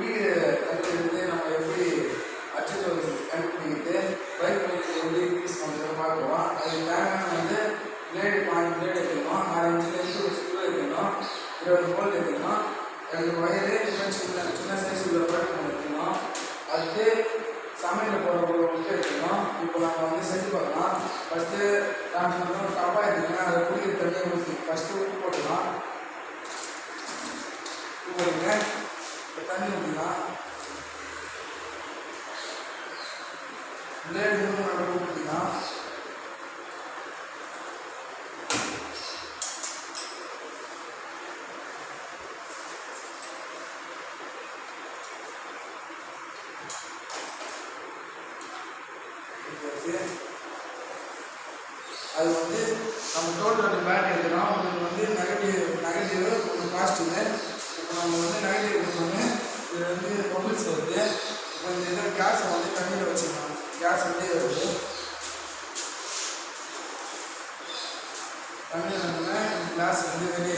வீடு தண்ணி நம்ம எப்படி அச்சோ கண்டுபிடிக்கிட்டு பைக் வந்து எப்படி இன்க்ரீஸ் பண்ணுறது பார்க்குறோம் அதுக்கு தேவையான வந்து பிளேடு பாயிண்ட் பிளேடு எடுக்கணும் ஆரஞ்சு லென்ஸ் ஒரு ஸ்க்ரூ எடுக்கணும். இருபது போல்ட் எடுக்கணும். அதுக்கு வயரு இன்னும் சின்ன சின்ன சைஸ் உள்ள பைப் எடுக்கணும். அடுத்து சமையல் போகிற ஒரு முட்டை இப்போ நம்ம வந்து செஞ்சு பார்க்கலாம் ஃபஸ்ட்டு நான் சொன்ன ஒரு கப்பா எடுத்துக்கங்க. அதை குடிக்கிற தண்ணியை ஊற்றி ஃபஸ்ட்டு உப்பு போட்டுக்கலாம். உப்பு போடுங்க பிளேடு மூணு நல்லா அது வந்து நம்ம டோட்டல் பேட் எடுக்கிறோம் உங்களுக்கு வந்து நெகட்டிவ் நெகட்டிவ் கொஞ்சம் பாசிட்டிவ் இப்போ நம்ம வந்து நெகட்டிவ் எடுக்கணும்னு இது வந்து பபிள்ஸ் வருது இப்போ இந்த இதில் கேஸை வந்து தண்ணியில் வச்சு Graças a Deus. Amém, amém. Graças a Deus.